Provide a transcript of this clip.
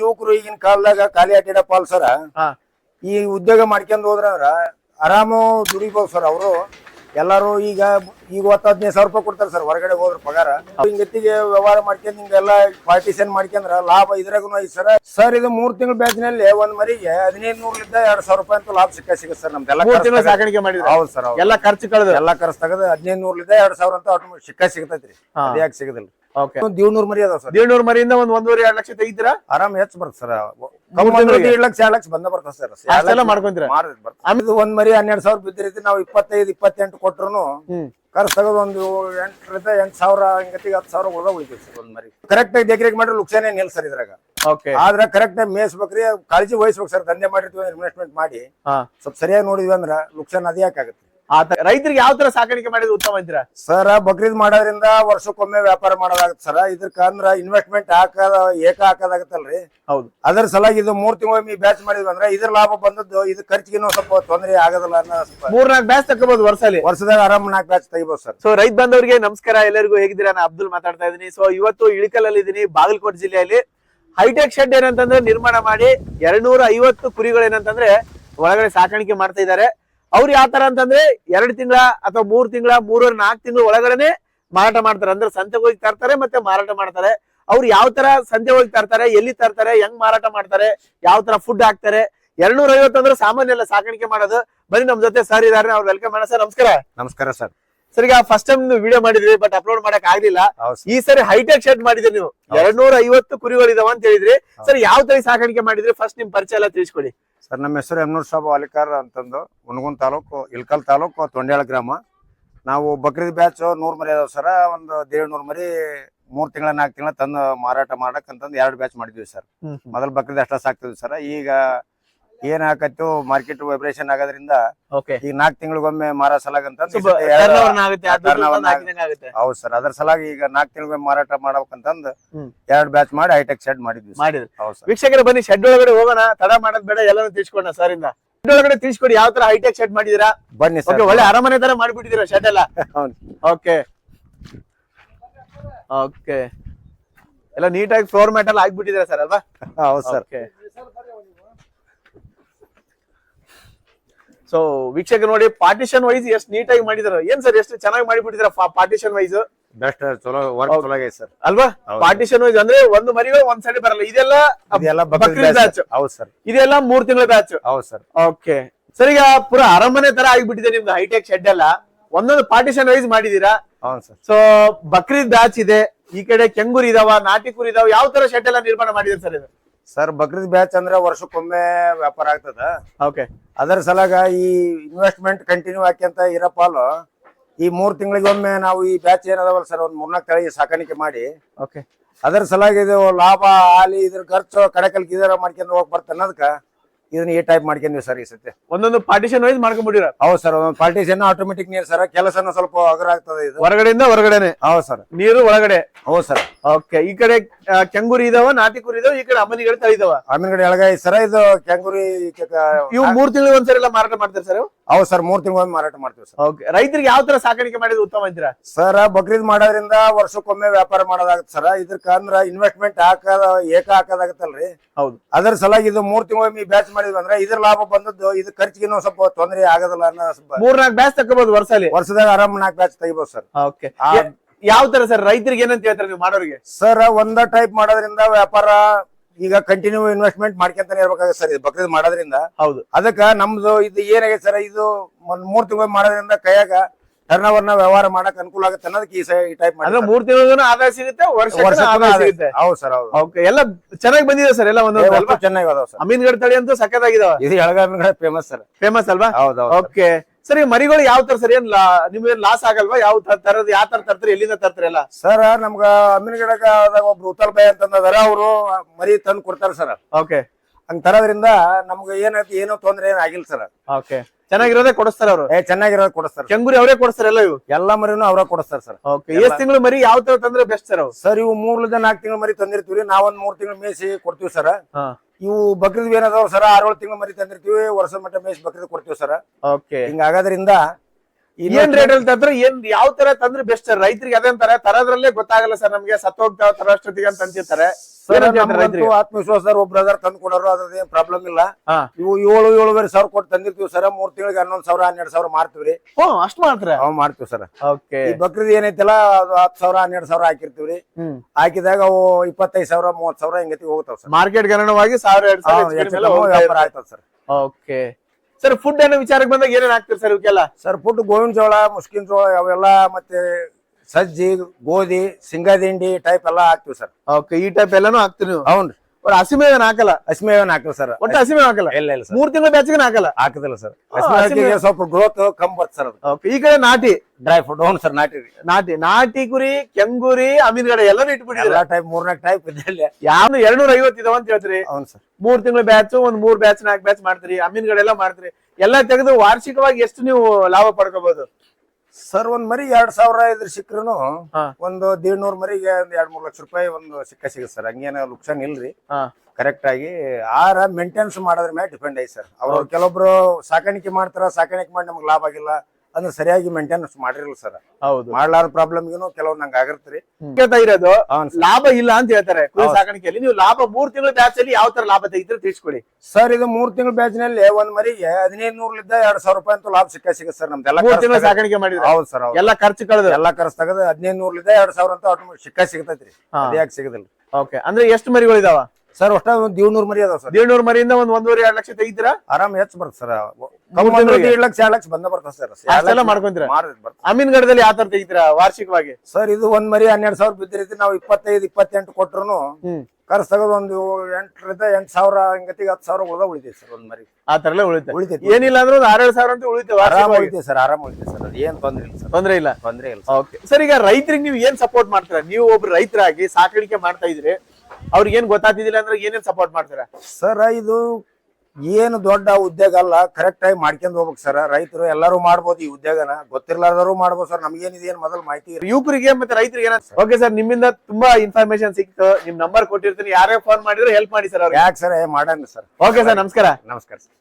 ಯುವಕರು ಈಗಿನ ಕಾಲದಾಗ ಖಾಲಿ ಅಡ್ಡಾಡಪ್ಪ ಸರ. ಹಾ. ಈ ಉದ್ಯೋಗ ಮಾಡ್ಕೊಂಡು ಹೋದ್ರ ಆರಾಮ ದುಡಿಬೋದು ಸರ್ ಅವರು. ಎಲ್ಲಾರು ಈಗ ಈಗ ಹೊತ್ತು ಹದಿನೈದು ಸಾವಿರ ರೂಪಾಯಿ ಕೊಡ್ತಾರೆ ಸರ್ ಹೊರಗಡೆ ಹೋದ್ರ ಪಗಾರ. ಹಿಂಗತ್ತಿಗೆ ವ್ಯವಹಾರ ಮಾಡ್ಕೊಂಡ್ ಹಿಂಗೆಲ್ಲ ಪಾರ್ಟಿಷನ್ ಮಾಡ್ಕೊಂಡ್ರ ಲಾಭ ಇದ್ರಾಗೂ ಐತಿ ಸರ್. ಸರ್ ಇದು ಮೂರ್ ತಿಂಗಳ ಬ್ಯಾಚ್ನಲ್ಲಿ ಒಂದ್ ಮರಿಗೆ ಹದಿನೈದು ನೂರಲಿಂದ ಎರಡ್ ಸಾವಿರ ರೂಪಾಯಿ ಅಂತ ಲಾಭ ಸಿಕ್ಕ ಸಿಗುತ್ತೆ ಸರ್ ನಮ್ದೆಲ್ಲ ಮೂರ್ ತಿಂಗಳು ಸಾಕಾಣಿಕೆ ಮಾಡಿದ್ರೆ? ಹೌದು ಸರ್. ಎಲ್ಲ ಖರ್ಚು ಕಳೆದ? ಎಲ್ಲ ಖರ್ಚು ತೆಗೆದು ಹದಿನೈದು ನೂರಲಿಂದ ಎರಡ್ ಸಾವಿರ ಅಂತ ಆಟೋಮೆಟಿಕ್ ಸಿಕ್ಕ ಸಿಗತೈತ್ರಿ. ಅದ್ಯಾಕೆ ಸಿಗದಿಲ್ಲ. ಏಳ್ನೂರ್ ಮರಿ ಅದಾವ ಸರ್. ದೇಡ್ನೂರ್ ಮರಿಯಿಂದ ಒಂದ್ ಒಂದೂವರೆ ಎರಡ್ ಲಕ್ಷ ತೆಗಿತೀರಾ? ಆರಾಮ್ ಹೆಚ್ಚು ಬರುತ್ತೆ ಸರ್? ಏಳು ಲಕ್ಷ ಎರಡು ಲಕ್ಷ ಬಂದ ಬರ್ತದೆ ಸರ್. ಅಷ್ಟೆಲ್ಲ ಮಾಡ್ಕೊಂತೀರಾ? ಆಮೇಲೆ ಒಂದ್ ಮರಿ ಹನ್ನೆರಡು ಸಾವಿರ ಬಿದ್ದಿರೈತಿ ನಾವು ಇಪ್ಪತ್ತೈದು ಇಪ್ಪತ್ತೆಂಟು ಕೊಟ್ರು ಖರ್ಚು ತೆಗೆದು ಒಂದು ಎಂಟರಿಂದ ಎಂಟು ಸಾವಿರ ಹಿಂಗತಿಗೆ ಹತ್ತು ಸಾವಿರ ಉಳ್ದ ಉಳಿತೈತಿ ಸರ್ ಒಂದ್ ಮರಿ. ಕರೆಕ್ಟ್ ಆಗಿ ದೇಖರೇಖ್ ಮಾಡ್ರೆ ಲುಕ್ಸಾನ್ ಏನಿಲ್ಲ ಸರ್ ಇದ್ರಾಗ. ಆದ್ರೆ ಕರೆಕ್ಟ್ ಆಗಿ ಮೇಯಿಸ್ಬೇಕ್ರಿ ಕಾಳಜಿ ವಹಿಸ್ಬೇಕು ಸರ್. ದಂಧೆ ಮಾಡಿರ್ತೀವಿ ಇನ್ವೆಸ್ಟ್ಮೆಂಟ್ ಮಾಡಿ. ಸ್ವಲ್ಪ ಸರಿಯಾಗಿ ನೋಡಿದ್ವಿ ಅಂದ್ರ ಲುಕ್ಸಾನ್ ಅದೇ ಯಾಕಾಗುತ್ತೆ ರೈತರಿಗೆ ಯಾವ ತರ ಸಾಕಾಣಿಕೆ ಮಾಡಿದ್ರೆ ಉತ್ತಮ ಅಂತೀರಾ? ಸರ್ ಬಕ್ರೀದ್ ಮಾಡೋದ್ರಿಂದ ವರ್ಷಕ್ಕೊಮ್ಮೆ ವ್ಯಾಪಾರ ಮಾಡೋದಾಗತ್ತೆ ಸರ್. ಇದಕ್ಕ ಅಂದ್ರ ಇನ್ವೆಸ್ಟ್ಮೆಂಟ್ ಹಾಕದ ಏಕ ಹಾಕೋದಾಗತ್ತಲ್ರಿ. ಹೌದು. ಅದ್ರ ಸಲಾಗಿ ಇದು ಮೂರ್ ತಿಂಗಳು ಬ್ಯಾಚ್ ಮಾಡಿದ್ವಿ ಅಂದ್ರೆ ಇದ್ರ ಲಾಭ ಬಂದದ್ದು ಇದು ಖರ್ಚಿಗೆ ಸ್ವಲ್ಪ ತೊಂದರೆ ಆಗೋದಿಲ್ಲ ಅನ್ನೋ ಸ್ವಲ್ಪ ಮೂರ್ನಾಲ್ಕು ಬ್ಯಾಚ್ ತಗೋಬಹುದು ವರ್ಷದಲ್ಲಿ ವರ್ಷದಾಗ ಆರಾಮ್ ನಾಲ್ಕು ಬ್ಯಾಚ್ ತೆಗಿಬಹುದು ಸರ್. ಸೊ ರೈತ ಬಂದವರಿಗೆ ನಮಸ್ಕಾರ. ಎಲ್ಲರಿಗೂ ಹೇಗಿದ್ದೀರಾ? ನಾನು ಅಬ್ದುಲ್ ಮಾತಾಡ್ತಾ ಇದ್ದೀನಿ. ಸೊ ಇವತ್ತು ಇಳಿಕಲಲ್ಲಿ ಇದ್ದೀನಿ ಬಾಗಲಕೋಟೆ ಜಿಲ್ಲೆಯಲ್ಲಿ. ಹೈಟೆಕ್ ಶೆಡ್ ಏನಂತಂದ್ರೆ ನಿರ್ಮಾಣ ಮಾಡಿ ಎರಡ್ನೂರ ಐವತ್ತು ಕುರಿಗಳು ಏನಂತಂದ್ರೆ ಒಳಗಡೆ ಸಾಕಾಣಿಕೆ ಮಾಡ್ತಾ ಇದ್ದಾರೆ. ಅವ್ರು ಯಾವ ತರ ಅಂತಂದ್ರೆ ಎರಡು ತಿಂಗಳ ಅಥವಾ ಮೂರ್ ತಿಂಗಳ ಮೂರುವರೆ ನಾಲ್ಕು ತಿಂಗಳ ಒಳಗಡೆನೆ ಮಾರಾಟ ಮಾಡ್ತಾರೆ. ಅಂದ್ರೆ ಸಂತೆ ಹೋಗಿ ತರ್ತಾರೆ ಮತ್ತೆ ಮಾರಾಟ ಮಾಡ್ತಾರೆ. ಅವ್ರು ಯಾವ ತರ ಸಂತೆ ಹೋಗಿ ತರ್ತಾರೆ ಎಲ್ಲಿ ತರ್ತಾರೆ ಹೆಂಗ್ ಮಾರಾಟ ಮಾಡ್ತಾರೆ ಯಾವ ತರ ಫುಡ್ ಹಾಕ್ತಾರೆ ಎರಡ್ನೂರ ಐವತ್ತು ಅಂದ್ರೆ ಸಾಮಾನ್ಯ ಎಲ್ಲ ಸಾಕಾಣಿಕೆ ಮಾಡೋದು. ಬನ್ನಿ ನಮ್ ಜೊತೆ ಸರ್ ಇದಾರೆ ಅವ್ರು ವೆಲ್ಕಮ್ ಮಾಡ ಸರ್ ನಮಸ್ಕಾರ. ನಮಸ್ಕಾರ ಸರ್ ಸರ್ ಈಗ ಫಸ್ಟ್ ಟೈಮ್ ನೀವು ವಿಡಿಯೋ ಮಾಡಿದ್ರಿ ಬಟ್ ಅಪ್ಲೋಡ್ ಮಾಡಕ್ ಆಗ್ಲಿಲ್ಲ. ಈ ಸರಿ ಹೈಟೆಕ್ ಶೆಡ್ ಮಾಡಿದ್ರಿ ನೀವು. ಎರಡ್ ನೂರ ಐವತ್ತು ಕುರಿಗಳಿದಾವ ಅಂತ ಹೇಳಿದ್ರಿ. ಸರ್ ಯಾವ ತರ ಸಾಕಾಣಿಕೆ ಮಾಡಿದ್ರಿ? ಫಸ್ಟ್ ನಿಮ್ ಪರಿಚಯ ಎಲ್ಲ ತಿಳಿಸ್ಕೊಡಿ. ಸರ್ ನಮ್ಮ ಹೆಸರು ಎಮ್ನೂರ್ ಸಾಬ್ ವಾಲಿಕಾರ್ ಅಂತಂದು ಹುನಗುನ್ ತಾಲೂಕು ಇಲ್ಕಲ್ ತಾಲೂಕು ತೊಂಡ್ಯಾಳ ಗ್ರಾಮ. ನಾವು ಬಕ್ರೀದ್ ಬ್ಯಾಚ್ ನೂರು ಮರಿ ಅದಾವ ಸರ್ ಒಂದು ದೇಡ್ ನೂರ್ ಮರಿ ಮೂರ್ ತಿಂಗಳ ನಾಲ್ಕು ತಿಂಗಳ ತಂದು ಮಾರಾಟ ಮಾಡಕ್ ಅಂತಂದು ಎರಡು ಬ್ಯಾಚ್ ಮಾಡಿದ್ವಿ ಸರ್. ಮೊದಲು ಬಕ್ರೀದ್ ಅಷ್ಟ ಸಾಕ್ತಿದ್ವಿ ಸರ್ ಈಗ ಏನ್ ಹಾಕತ್ತು ಮಾರ್ಕೆಟ್ ವೈಬ್ರೇಷನ್ ಆಗೋದ್ರಿಂದ ಓಕೆ ಈಗ ನಾಲ್ಕು ತಿಂಗಳಿಗೊಮ್ಮೆ ಮಾರಾ ಸಲಕ್ ಅಂತ ಹೌದ್ ಸರ್. ಅದ್ರ ಸಲಾಗಿ ಈಗ ನಾಲ್ಕು ತಿಂಗಳಿಗೊಮ್ಮೆ ಮಾರಾಟ ಮಾಡ್ಬೇಕಂತಂದು ಎರಡ್ ಬ್ಯಾಚ್ ಮಾಡಿ ಹೈಟೆಕ್ ಶೆಡ್ ಮಾಡಿದ್ವಿ. ಮಾಡಿದ್ರಿ. ವೀಕ್ಷಕರು ಬನ್ನಿ ಶೆಡ್ ಒಳಗಡೆ ಹೋಗೋಣ. ತಡ ಮಾಡೋದ್ ಬೇಡ ಎಲ್ಲಾನು ತಿಳಿಸ್ಕೊಡ ಸರ್ ಇಂದ. ಶೆಡ್ ಒಳಗಡೆ ತಿಳಿಸ್ಕೊಡಿ ಯಾವ ತರ ಹೈಟೆಕ್ ಶೆಡ್ ಮಾಡಿದೀರಾ? ಬನ್ನಿ ಸರ್. ಒಳ್ಳೆ ಅರಮನೆ ತರ ಮಾಡ್ಬಿಟ್ಟಿದೀರಾ ಶೆಡ್ ಎಲ್ಲ. ಓಕೆ ಓಕೆ ಎಲ್ಲ ನೀಟಾಗಿ ಫ್ಲೋರ್ ಮ್ಯಾಟ್ ಎಲ್ಲ ಹಾಕ್ಬಿಟ್ಟಿದ್ದೀರಾ ಸರ್ ಅಲ್ವಾ? ಹೌದು ಸರ್. ಸೊ ವೀಕ್ಷಕ ನೋಡಿ ಪಾರ್ಟಿಷನ್ ವೈಸ್ ಎಷ್ಟು ನೀಟಾಗಿ ಮಾಡಿದಾರೆ. ಏನ್ ಸರ್ ಎಷ್ಟು ಚೆನ್ನಾಗಿ ಮಾಡಿಬಿಟ್ಟಿದ್ರ ಪಾರ್ಟಿಷನ್ ವೈಸ್ ಬೆಸ್ಟ್ ಚಲೋ ವರ್ಕ್ ಚಲೋ ಆಗೈತೆ ಸರ್ ಅಲ್ವಾ. ಪಾರ್ಟಿಷನ್ ವೈಸ್ ಅಂದ್ರೆ ಒಂದು ಮರಿಗಳು ಒಂದ್ ಸೈಡ್ ಬರಲ್ಲ. ಇದೆಲ್ಲ ಇದೆಲ್ಲ ಬ್ಯಾಚ್ ಹೌದು ಸರ್ ಇದೆಲ್ಲ ಮೂರ್ ತಿಂಗಳ ಬ್ಯಾಚ್ ಹೌದು ಸರ್ ಓಕೆ ಸರ್ ಈಗ ಪೂರ ಅರಮನೆ ತರ ಆಗಿಬಿಟ್ಟಿದೆ ನಿಮ್ದು ಹೈಟೆಕ್ ಶೆಡ್ ಎಲ್ಲ. ಒಂದೊಂದು ಪಾರ್ಟಿಷನ್ ವೈಸ್ ಮಾಡಿದೀರಾ? ಹೌದು ಸರ್ ಸೊ ಬಕ್ರೀದ್ ಬ್ಯಾಚ್ ಇದೆ. ಈ ಕಡೆ ಕೆಂಗೂರ್ ಇದಾವ ನಾಟಿ ಕುರಿ ಇದಾವ ಯಾವ ತರ ಶೆಡ್ ಎಲ್ಲ ನಿರ್ಮಾಣ ಮಾಡಿದ್ರೆ ಸರ್ ಇದು? ಸರ್ ಬಕ್ರೀದ್ ಬ್ಯಾಚ್ ಅಂದ್ರೆ ವರ್ಷಕ್ಕೊಮ್ಮೆ ವ್ಯಾಪಾರ ಆಗ್ತದ. ಓಕೆ ಅದರ ಸಲಾಗ ಈ ಇನ್ವೆಸ್ಟ್ಮೆಂಟ್ ಕಂಟಿನ್ಯೂ ಹಾಕ್ಯಂತ ಇರೋ ಪಾಲು ಈ ಮೂರ್ ತಿಂಗಳಿಗೊಮ್ಮೆ ನಾವು ಈ ಬ್ಯಾಚ್ ಏನದವಲ್ಲ ಸರ್ ಒಂದ್ ಮೂರ್ನಾಲ್ಕು ತಳಿ ಸಾಕಾಣಿಕೆ ಮಾಡಿ. ಓಕೆ ಅದರ ಸಲಾಗ ಇದು ಲಾಭ ಹಾಲಿ ಇದ್ರ ಖರ್ಚು ಕಡೆಕಲ್ ಇದರ ಮಾಡ್ಕೊಂಡು ಹೋಗಿ ಬರ್ತ ಅನ್ನೋದಕ್ಕ ಇದನ್ನ ಈ ಟೈಪ್ ಮಾಡ್ಕೊಂಡ್ವಿ ಸರ್ ಈ ಸತ್ಯ ಒಂದೊಂದು ಪಾರ್ಟಿಷನ್ ವೈಸ್ ಮಾಡ್ಕೊಂಡ್ಬಿಟ್ಟಿರ ಹೌದು ಸರ್ ಒಂದೊಂದು ಪಾರ್ಟಿಷನ್ ಆಟೋಮೆಟಿಕ್ ನೀರು ಸರ್ ಕೆಲಸನ ಸ್ವಲ್ಪ ಅಗರ ಆಗ್ತದೆ ಇದು. ಹೊರಗಡೆಯಿಂದ ಹೊರಗಡೆನೆ? ಹೌದು ಸರ್. ನೀರು ಒಳಗಡೆ? ಹೌದು ಸರ್. ಓಕೆ ಈ ಕಡೆ ಕೆಂಗುರಿ ಇದಾವ ನಾಟಿ ಕುರಿ ಇದಾವ ಈ ಕಡೆ ಅಮ್ಮನಿಗಡೆ ತಳಿ ಇದಾವ? ಆಮೇಲೆ ಎಳಗಾಯಿ ಸರ ಇದು ಕೆಂಗುರಿ ಇವು ಮೂರ್ ತಿಂಗಳು ಒಂದ್ಸರಿ ಎಲ್ಲ ಮಾರಾಟ ಮಾಡ್ತಾರೆ ಸರ್ ಹೌದು ಸರ್ ಮೂರ್ ತಿಂಗಳು ಮಾರಾಟ ಮಾಡ್ತೀವಿ ಸರ್. ಓಕೆ ರೈತರಿಗೆ ಯಾವ ತರ ಸಾಕಾಣಿಕೆ ಮಾಡಿದ್ರೆ ಉತ್ತಮ ಅಂತೀರಾ? ಸರ್ ಬಕ್ರೀದ್ ಮಾಡೋದ್ರಿಂದ ವರ್ಷಕ್ಕೊಮ್ಮೆ ವ್ಯಾಪಾರ ಮಾಡೋದಾಗತ್ತೆ ಸರ್. ಇದಕ್ಕ ಅಂದ್ರ ಇನ್ವೆಸ್ಟ್ಮೆಂಟ್ ಹಾಕದ ಏಕ ಹಾಕೋದಾಗತ್ತಲ್ರಿ. ಹೌದು. ಅದ್ರ ಸಲಾಗಿ ಇದು ಮೂರ್ ತಿಂಗಳು ಬ್ಯಾಚ್ ಮಾಡಿದ್ವಿ ಅಂದ್ರೆ ಇದ್ರ ಲಾಭ ಬಂದದ್ದು ಇದು ಖರ್ಚಿಗೆ ಸ್ವಲ್ಪ ತೊಂದರೆ ಆಗೋದಿಲ್ಲ ಅನ್ನೋ ಮೂರ್ನಾಲ್ಕು ಬ್ಯಾಚ್ ತಕೋಬಹುದು ವರ್ಷದಲ್ಲಿ ವರ್ಷದಾಗ ಆರಾಮ್ ನಾಲ್ಕು ಬ್ಯಾಚ್ ತೆಗಿಬಹುದು ಸರ್. ಓಕೆ. ಯಾವ ತರ ಸರ್? ರೈತರಿಗೆ ಏನಂತ ಹೇಳ್ತಾರೆ ನೀವು ಮಾಡೋರಿಗೆ? ಸರ್ ಒಂದ ಟೈಪ್ ಮಾಡೋದ್ರಿಂದ ವ್ಯಾಪಾರ ಈಗ ಕಂಟಿನ್ಯೂ ಇನ್ವೆಸ್ಟ್ಮೆಂಟ್ ಮಾಡ್ಕೊಂತಾನೆ ಇರ್ಬೇಕಾಗುತ್ತೆ ಸರ್ ಇದು ಬಕ್ರೀದ್ ಮಾಡೋದ್ರಿಂದ. ಹೌದು. ಅದಕ್ಕ ನಮ್ದು ಇದು ಏನಾಗೈತೆ ಸರ್ ಇದು ಒಂದ್ ಮೂರ್ ತಿಂಗಳು ಮಾಡೋದ್ರಿಂದ ಕೈಯಾಗ ಟರ್ನ್ನ ವ್ಯವಹಾರ ಮಾಡಕ್ ಅನುಕೂಲ ಆಗುತ್ತೆ ಅನ್ನೋದಕ್ಕೆ ಈ ಸ- ಈ ಟೈಪ್ ಅಂದ್ರೆ ಮಾಡಿ ಮೂರ್ ತಿಂಗಳು ಆದಾಯ ಸಿಗುತ್ತೆ ವರ್ಷ ಆದಾಯ ಸಿಗುತ್ತೆ. ಹೌದು ಸರ್ ಹೌದು. ಓಕೆ ಎಲ್ಲ ಚೆನ್ನಾಗಿ ಬಂದಿದೆ ಸರ್ ಎಲ್ಲ ಒಂದೊಂದು ಅಲ್ವಾ? ಚೆನ್ನಾಗಿ ಅದಾವ ಸರ್. ಅಮೀನ್ಗಢ ತಳಿ ಅಂತೂ ಸಖತ್ತಾಗಿದಾವ. ಇದು ಎಳಗಾಮಿಗಳ ಫೇಮಸ್ ಸರ್. ಫೇಮಸ್ ಅಲ್ವಾ? ಹೌದೌದು ಓಕೆ. ಸರ್ ಮರಿಗಳು ಯಾವ ತರ ಸರ್ ಏನ್ ನಿಮ್ಗೆ ಲಾಸ್ ಆಗಲ್ವಾ? ಯಾವ ತರ ತರದ ಯಾವ ತರ ತರ್ತಾರೆ ಎಲ್ಲಿಂದ ತರ್ತಾರೆ ಅಲ್ಲ ಸರ್ ನಮ್ಗ ಅಮ್ಮಿನ ಗಿಡಕ್ಕ ಒಬ್ರು ಉತ್ತಲ್ ಬಾಯ್ ಅಂತಂದ್ರ ಅವರು ಮರಿ ತಂದು ಕೊಡ್ತಾರ ಸರ್ ಓಕೆ ಹಂಗ್ ತರೋದ್ರಿಂದ ನಮ್ಗೆ ಏನೈತಿ ಏನೋ ತೊಂದ್ರೆ ಏನ್ ಆಗಿಲ್ಲ ಸರ್ ಓಕೆ ಚೆನ್ನಾಗಿರೋದೇ ಕೊಡಿಸ್ತಾರ ಅವರು? ಏ ಚೆನ್ನಾಗಿರೋದೇ ಕೊಡಿಸ್ತಾರ ಕೆಂಗುರಿ ಅವರೇ ಕೊಡಿಸ್ತಾರೆ ಎಲ್ಲ ಇವು ಎಲ್ಲಾ ಮರಿನೂ ಅವ್ರ ಕೊಡಿಸ್ತಾರ ಸರ್ ಓಕೆ ಎಷ್ಟ್ ತಿಂಗಳು ಮರಿ ಯಾವ ತರ ತಂದ್ರೆ ಬೆಸ್ಟ್ ಸರ್ ಅವು ಸರ್ ಇವು ಮೂರ್ಲಿಂದ ನಾಲ್ಕು ತಿಂಗಳು ಮರಿ ತಂದಿರ್ತೀವಿ ನಾವೊಂದ್ ಮೂರ್ ತಿಂಗಳು ಮೇಸಿ ಕೊಡ್ತೀವಿ ಸರ್ ಇವು ಬಕ್ರೀದ್ ಏನಾದ್ರು ಸರ? ಆರೇಳು ತಿಂಗಳು ಮರಿ ತಂದಿರ್ತೀವಿ ವರ್ಷ ಮಟ್ಟ ಮೇಸ್ ಬಕ್ರೀದ್ ಕೊಡ್ತೀವಿ ಸರ್. ಓಕೆ ಹಿಂಗಾಗೋದ್ರಿಂದ ಏನ್ ರೇಟ್ ಅಲ್ಲಿ ತಂದ್ರೆ ಏನ್ ಯಾವ ತರ ತಂದ್ರೆ ಬೆಸ್ಟ್ ಸರ್ ರೈತರಿಗೆ ಅದೇ ಅಂತಾರೆ ತರದ್ರಲ್ಲೇ ಗೊತ್ತಾಗಲ್ಲ ಸರ್ ನಮ್ಗೆ ಸತ್ತೋಗ್ತಾವ ತರೋಷ್ಟೊತ್ತಿಗೆ ಅಂತ ಅಂತಿರ್ತಾರೆ? ಆತ್ಮವಿಶ್ವಾಸ ಸರ್ ಒಬ್ಬ ಬ್ರದರ್ ತಂದು ಕೊಡೋರು ಅದ್ರದ್ದೇನ್ ಪ್ರಾಬ್ಲಮ್ ಇಲ್ಲ. ಇವು ಏಳು ಏಳುವರೆ ಸಾವಿರ ಕೊಟ್ಟು ತಂದಿರ್ತೀವಿ ಸರ್ ಮೂರ್ ತಿಂಗಳಿಗೆ ಹನ್ನೊಂದ್ ಸಾವಿರ ಹನ್ನೆರಡು ಸಾವಿರ ಮಾರ್ತೀವ್ರಿ ಅಷ್ಟು ಅಷ್ಟ್ ಮಾಡ್ತಾರೆ ಅವ್ ಮಾಡ್ತೀವಿ ಸರ್. ಓಕೆ. ಬಕ್ರೀದ್ ಏನೈತಿಲ್ಲ ಹತ್ತು ಸಾವಿರ ಹನ್ನೆರಡು ಸಾವಿರ ಹಾಕಿರ್ತೀವ್ರಿ ಹಾಕಿದಾಗ ಅವು ಇಪ್ಪತ್ತೈದು ಸಾವಿರ ಮೂವತ್ ಸಾವಿರ ಹೆಂಗತಿ ಹೋಗ್ತಾವ ಸರ್. ಮಾರ್ಕೆಟ್ ಗಣನವಾಗಿ ಸಾವಿರ ಎರಡು ಸಾವಿರ ವ್ಯಾಪಾರ. ಸರ್. ಓಕೆ. ಸರ್ ಫುಡ್ ಏನೋ ವಿಚಾರಕ್ಕೆ ಬಂದಾಗ ಏನೇನ್ ಹಾಕ್ತೀರಿ ಸರ್ ಇವಕ್ಕೆಲ್ಲ? ಸರ್ ಫುಡ್ ಗೋವಿನ ಜೋಳ ಮುಸ್ಕಿನ ಜೋಳ ಅವೆಲ್ಲ ಮತ್ತೆ ಸಜ್ಜಿ ಗೋಧಿ ಸಿಂಗಾದಿಂಡಿ ಟೈಪ್ ಎಲ್ಲಾ ಹಾಕ್ತಿವಿ ಸರ್ ಓಕೆ ಈ ಟೈಪ್ ಎಲ್ಲಾನು ಹಾಕ್ತೀರಿ ನೀವು? ಹೌನ್ರಿ ಅವ್ರ ಹಸಿಮೇವನ್ ಹಾಕಲ್ಲ. ಹಸಿಮೇವನ್ ಹಾಕಲ್ಲ ಸರ್. ಒಟ್ಟು ಹಸಿಮೇವ್ ಹಾಕಲ್ಲ? ಇಲ್ಲ ಇಲ್ಲ ಸರ್. ಮೂರ್ ತಿಂಗಳ ಬ್ಯಾಚ್ಗೆ ಹಾಕಲ್ಲ? ಹಾಕದಿಲ್ಲ ಸರ್. ಹಸಿಮೇವ್- ಸ್ವಲ್ಪ ಗ್ರೋತ್ ಕಮ್ ಬರ್ತ ಸರ್ ಈ ಕಡೆ ನಾಟಿ. ಡ್ರೈ ಫ್ರೂಟ್ ಹೌನ್ ಸರ್ ನಾಟಿ. ನಾಟಿ. ನಾಟಿ ಕುರಿ ಕೆಂಗುರಿ ಅಮೀನ್ಗಡೆ ಎಲ್ಲಾನು ಇಟ್ಬಿಟ್ಟಿದ್ರೆ ಎಲ್ಲಾ ಟೈಪ್ ಮೂರ್ನಾಲ್ಕು ಟೈಪ್ ಇದೆ ಯಾವ್ದು ಎರಡ್ನೂರ ಐವತ್ತು ಇದಾವ ಅಂತ ಹೇಳ್ತೀರಿ? ಹೌನ್ ಸರ್. ಮೂರ್ ತಿಂಗಳ ಬ್ಯಾಚ್ ಒಂದ್ ಮೂರ್ ಬ್ಯಾಚ್ ನಾಲ್ಕು ಬ್ಯಾಚ್ ಮಾಡ್ತೀರಿ ಅಮೀನ್ಗಡೆ ಎಲ್ಲ ಮಾಡ್ತೀರಿ. ಎಲ್ಲ ತೆಗೆದು ವಾರ್ಷಿಕವಾಗಿ ಎಷ್ಟು ನೀವು ಲಾಭ ಪಡ್ಕೋಬಹುದು? ಸರ್ ಒಂದ್ ಮರಿ ಎರಡ್ ಸಾವಿರ ಇದ್ರ ಸಿಕ್ಕ್ರು ಹಾ. ಒಂದು ದೇಡ್ನೂರ್ ಮರಿಗೆ ಒಂದ್ ಎರಡ್ ಮೂರ್ ಲಕ್ಷ ರೂಪಾಯಿ ಒಂದು ಸಿಕ್ಕ ಸಿಗುತ್ತೆ ಸರ್. ಹಂಗೇನ ಲುಕ್ಷನ್ ಇಲ್ರಿ. ಹಾ. ಕರೆಕ್ಟ್ ಆಗಿ ಆರ ಮೇಂಟೆನೆನ್ಸ್ ಮಾಡೋದ್ರ ಮೇಲೆ ಡಿಪೆಂಡ್ ಐತಿ ಸರ್. ಅವ್ರು ಕೆಲವೊಬ್ರು ಸಾಕಾಣಿಕೆ ಮಾಡ್ತಾರ ಸಾಕಾಣಿಕೆ ಮಾಡಿ ನಮ್ಗೆ ಲಾಭ ಆಗಿಲ್ಲ. ಅಂದ್ರೆ ಸರಿಯಾಗಿ ಮೇಂಟೆನೆನ್ಸ್ ಮಾಡಿರಲ್ಲ ಸರ್ ಹೌದು. ಮಾಡ್ಲಾರ ಪ್ರಾಬ್ಲಮ್ಗಿನು ಕೆಲವ್ ನಂಗೆ ಆಗಿರ್ತೀರಿ. ಕೇಳ್ತಾ ಇರೋದು ಲಾಭ ಇಲ್ಲ ಅಂತ ಹೇಳ್ತಾರೆ ಕುರಿ. ಸಾಕಾಣಿಕೆಯಲ್ಲಿ. ನೀವು ಲಾಭ ಮೂರ್ ತಿಂಗಳ ಬ್ಯಾಚ್ ಅಲ್ಲಿ ಯಾವ ತರ ಲಾಭ ತೆಗಿದ್ರೆ ತಿಳಿಸ್ಕೊಡಿ. ಸರ್ ಇದು ಮೂರ್ ತಿಂಗಳ ಬ್ಯಾಚ್ನಲ್ಲಿ ಒಂದ್ ಮರಿಗೆ ಹದಿನೈದು ನೂರ್ಲಿದ್ದ ಎರಡ್ ಸಾವಿರ ರೂಪಾಯಿ ಅಂತೂ ಲಾಭ ಸಿಕ್ಕ ಸಿಗುತ್ತೆ ಸರ್ ನಮ್ದೆಲ್ಲ ಮೂರ್ ತಿಂಗಳ ಸಾಕಾಣಿಕೆ ಮಾಡಿದ್ರೆ. ಹೌದು ಸರ್ ಎಲ್ಲ ಖರ್ಚು ಕಳೆದ. ಎಲ್ಲಾ ಖರ್ಚು ತೆಗೆದು ಹದಿನೈದು ನೂರ್ಲಿದ್ದ ಎರಡ್ ಸಾವಿರ ಅಂತ ಆಟೋಮೆಟಿಕ್ ಸಿಕ್ಕ ಸಿಗತೈತ್ರಿ. ಸಿಗದಲ್ಲ ಯಾಕೆ ಸಿಗದಿಲ್ಲ. ಓಕೆ ಅಂದ್ರೆ ಎಷ್ಟು ಮರಿಗಳು ಇದಾವ? ಸರ್ ಅಷ್ಟ ಒಂದ್ ಏಳ್ನೂರ್ ಮರಿ ಅದಾವ ಸರ್. ಏಳ್ನೂರ್ ಮರಿಯಿಂದ ಒಂದ್ ಒಂದೂವರೆ ಎರಡ್ ಲಕ್ಷ ತೆಗಿತೀರಾ? ಆರಾಮ್ ಹೆಚ್ಚು ಬರ್ತದೆ ಸರ್? ಏಳು ಲಕ್ಷ ಎರಡು ಲಕ್ಷ ಬಂದ ಬರ್ತದೆ ಸರ್. ಅಷ್ಟೆಲ್ಲ ಮಾಡ್ಕೊಂತೀರಾ? ಅಮೀನ್ಗಡದಲ್ಲಿ ಯಾವ ತರ ತೆಗಿತೀರಾ ವಾರ್ಷಿಕವಾಗಿ? ಸರ್ ಇದು ಒಂದ್ ಮರಿ ಹನ್ನೆರಡು ಸಾವಿರ ಬಿದ್ದಿರೈತಿ ನಾವು ಇಪ್ಪತ್ತೈದು ಇಪ್ಪತ್ತೆಂಟು ಕೊಟ್ರು ಖರ್ಚು ತಗೋದು ಒಂದು ಎಂಟರಿಂದ ಎಂಟ್ ಸಾವಿರ ಹಿಂಗತಿಗೆ ಹತ್ತು ಸಾವಿರ ಉಳ್ದ ಉಳಿತೈತಿ ಸರ್ ಒಂದ್ ಮರಿ. ಆ ತರ ಎಲ್ಲ ಉಳಿತೆ ಉಳಿತೈತಿ ಏನಿಲ್ಲ ಅಂದ್ರೆ ಒಂದು ಆರೇಳು ಸಾವಿರ ಅಂತ ಉಳಿತೇವೆ ಆರಾಮ್ ಉಳಿತೈತಿ ಸರ್ ಆರಾಮ್ ಉಳಿತೈತಿ ಸರ್. ಏನ್ ತೊಂದ್ರೆ ಇಲ್ಲ ಸರ್. ತೊಂದ್ರೆ ಇಲ್ಲ. ತೊಂದ್ರೆ ಇಲ್ಲ ಓಕೆ. ಸರ್ ಈಗ ರೈತರಿಗೆ ನೀವು ಏನ್ ಸಪೋರ್ಟ್ ಮಾಡ್ತೀರಾ? ನೀವು ಒಬ್ರು ರೈತರಾಗಿ ಸಾಕಾಣಿಕೆ ಮಾಡ್ತಾ ಇದ್ರಿ ಅವ್ರಿಗೆ ಏನ್ ಗೊತ್ತಾಗ್ತಿದಿಲ್ಲ ಅಂದ್ರೆ ಏನೇನ್ ಸಪೋರ್ಟ್ ಮಾಡ್ತಾರೆ? ಸರ್ ಇದು ಏನು ದೊಡ್ಡ ಉದ್ಯೋಗ ಅಲ್ಲ ಕರೆಕ್ಟ್ ಆಗಿ ಮಾಡ್ಕೊಂಡ್ ಹೋಗ್ಬೇಕು ಸರ್. ರೈತರು ಎಲ್ಲರೂ ಮಾಡ್ಬೋದು ಈ ಉದ್ಯೋಗನ. ಗೊತ್ತಿರ್ಲಾರ್ದವರು ಮಾಡ್ಬೋದು ಸರ್. ನಮ್ಗೇನಿದೆ ಏನ್ ಮೊದಲು ಮಾಹಿತಿ. ಯುವಕರಿಗೆ ಮತ್ತೆ ರೈತರಿಗೆ ಏನ ಓಕೆ ಸರ್ ನಿಮ್ಮಿಂದ ತುಂಬಾ ಇನ್ಫಾರ್ಮೇಶನ್ ಸಿಕ್ತು ನಿಮ್ ನಂಬರ್ ಕೊಟ್ಟಿರ್ತೀನಿ. ಯಾರೇ ಫೋನ್ ಮಾಡಿದ್ರೆ ಹೆಲ್ಪ್ ಮಾಡಿ ಸರ್ ಅವ್ರಿಗೆ. ಯಾಕೆ ಸರ್ ಮಾಡೋಣ ಸರ್. ಓಕೆ ಸರ್ ನಮಸ್ಕಾರ. ನಮಸ್ಕಾರ ಸರ್